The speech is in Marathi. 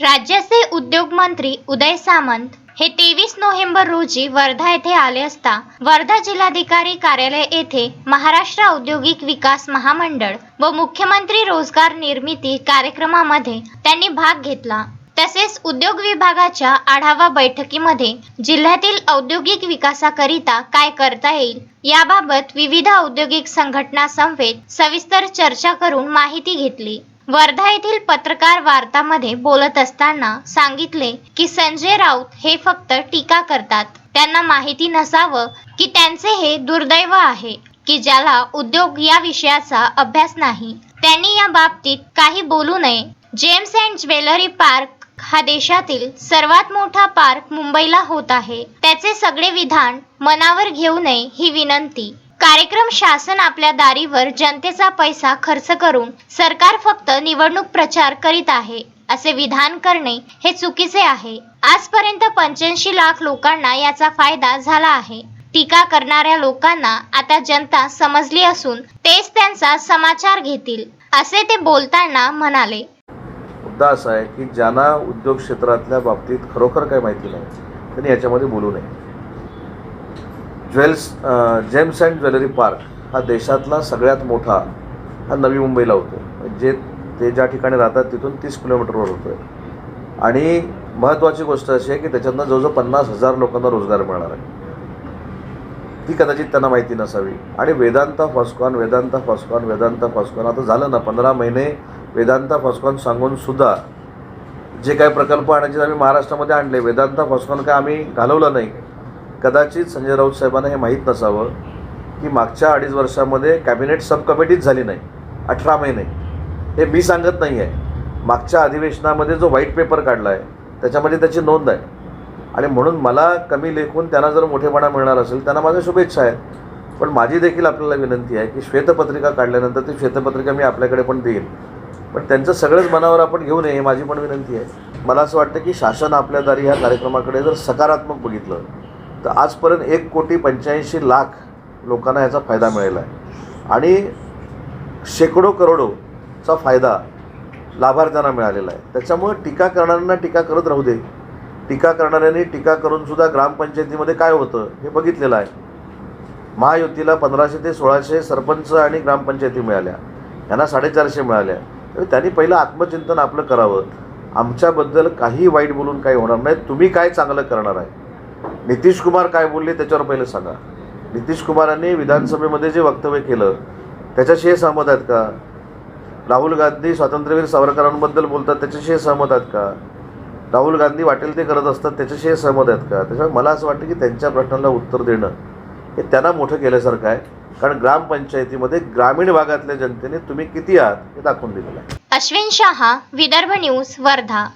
राज्याचे उद्योग मंत्री उदय सामंत हे तेवीस नोव्हेंबर रोजी वर्धा येथे आले असता वर्धा जिल्हाधिकारी कार्यालय येथे महाराष्ट्र औद्योगिक विकास महामंडळ व मुख्यमंत्री रोजगार निर्मिती कार्यक्रमामध्ये त्यांनी भाग घेतला. तसेच उद्योग विभागाच्या आढावा बैठकीमध्ये जिल्ह्यातील औद्योगिक विकासाकरिता काय करता येईल याबाबत विविध औद्योगिक संघटना समवेत सविस्तर चर्चा करून माहिती घेतली. वर्धा येथील पत्रकार वार्तामध्ये बोलत असताना सांगितले की संजय राऊत हे फक्त टीका करतात. त्यांना माहिती नसावं की त्यांचे हे दुर्दैव आहे की ज्याला उद्योग या विषयाचा अभ्यास नाही. त्यांनी या बाबतीत काही बोलू नये. जेम्स अँड ज्वेलरी पार्क हा देशातील सर्वात मोठा पार्क मुंबईला होत आहे. त्याचे सगळे विधान मनावर घेऊ नये ही विनंती. कार्यक्रम शासन आपल्या दारीवर जनतेचा पैसा खर्च करून सरकार फक्त निवडणूक प्रचार करीत आहे असे विधान करणे हे चुकीचे आहे. आजपर्यंत पंच्याऐंशी लाख लोकांना याचा फायदा झाला आहे. टीका करणाऱ्या लोकांना आता जनता समजली असून तेच त्यांचा समाचार घेतील असे ते बोलताना म्हणाले. मुद्दा असा आहे की ज्यांना उद्योग क्षेत्रातल्या बाबतीत खरोखर काही माहिती नाही त्यांनी याच्यामध्ये बोलू नये. Jewels gems and jewellery park हा देशातला सगळ्यात मोठा हा नवी मुंबईला होतो. जे ते ज्या ठिकाणी राहतात तिथून तीस किलोमीटरवर होतो आहे आणि महत्त्वाची गोष्ट अशी आहे की त्याच्यातनं जवळजवळ पन्नास हजार लोकांना रोजगार मिळणार आहे. ती कदाचित त्यांना माहिती नसावी. आणि वेदांता फॉस्कॉन वेदांता फॉस्कॉन वेदांता फॉस्कॉन आता झालं ना पंधरा महिने वेदांता फॉस्कॉन सांगून सुद्धा जे काही प्रकल्प आणायचे आम्ही महाराष्ट्रामध्ये आणले. वेदांता फॉस्कॉन काय आम्ही घालवलं नाही. कदाचित संजय राऊत साहेबांना हे माहीत नसावं की मागच्या अडीच वर्षामध्ये कॅबिनेट सब कमिटीच झाली नाही अठरा महिने. हे मी सांगत नाही आहे मागच्या अधिवेशनामध्ये जो व्हाईट पेपर काढला आहे त्याच्यामध्ये त्याची नोंद आहे. आणि म्हणून मला कमी लेखून त्यांना जर मोठेपणा मिळणार असेल त्यांना माझ्या शुभेच्छा आहेत. पण माझी देखील आपल्याला विनंती आहे की श्वेतपत्रिका काढल्यानंतर ती श्वेतपत्रिका मी आपल्याकडे पण देईन. पण त्यांचं सगळंच मनावर आपण घेऊ नये ही माझी पण विनंती आहे. मला असं वाटतं की शासन आपल्या दारी ह्या कार्यक्रमाकडे जर सकारात्मक बघितलं तर आजपर्यंत एक कोटी पंच्याऐंशी लाख लोकांना याचा फायदा मिळाला आहे. आणि शेकडो करोडोचा फायदा लाभार्थ्यांना मिळालेला आहे. त्याच्यामुळं टीका करणाऱ्यांना टीका करत राहू दे. टीका करणाऱ्यांनी टीका करूनसुद्धा ग्रामपंचायतीमध्ये काय होतं हे बघितलेलं आहे. महायुतीला पंधराशे ते सोळाशे सरपंच आणि ग्रामपंचायती मिळाल्या. यांना साडेचारशे मिळाल्या. तर त्यांनी पहिलं आत्मचिंतन आपलं करावं. आमच्याबद्दल काही वाईट बोलून काही होणार नाही. तुम्ही काय चांगलं करणार आहे? नितीश कुमार काय बोलले त्याच्यावर पहिलं सांगा. नितीश कुमारांनी विधानसभेमध्ये जे वक्तव्य केलं त्याच्याशी हे सहमत आहेत का? राहुल गांधी स्वातंत्र्यवीर सावरकरांबद्दल बोलतात त्याच्याशी हे सहमत आहेत का? राहुल गांधी वाटेल ते करत असतात त्याच्याशी हे सहमत आहेत का? त्याच्यामुळे मला असं वाटतं की त्यांच्या प्रश्नाला उत्तर देणं हे त्यांना मोठं केल्यासारखं आहे. कारण ग्रामपंचायतीमध्ये ग्रामीण भागातल्या जनतेने तुम्ही किती आहात हे दाखवून दिलेलं आहे. अश्विन शहा विदर्भ न्यूज वर्धा.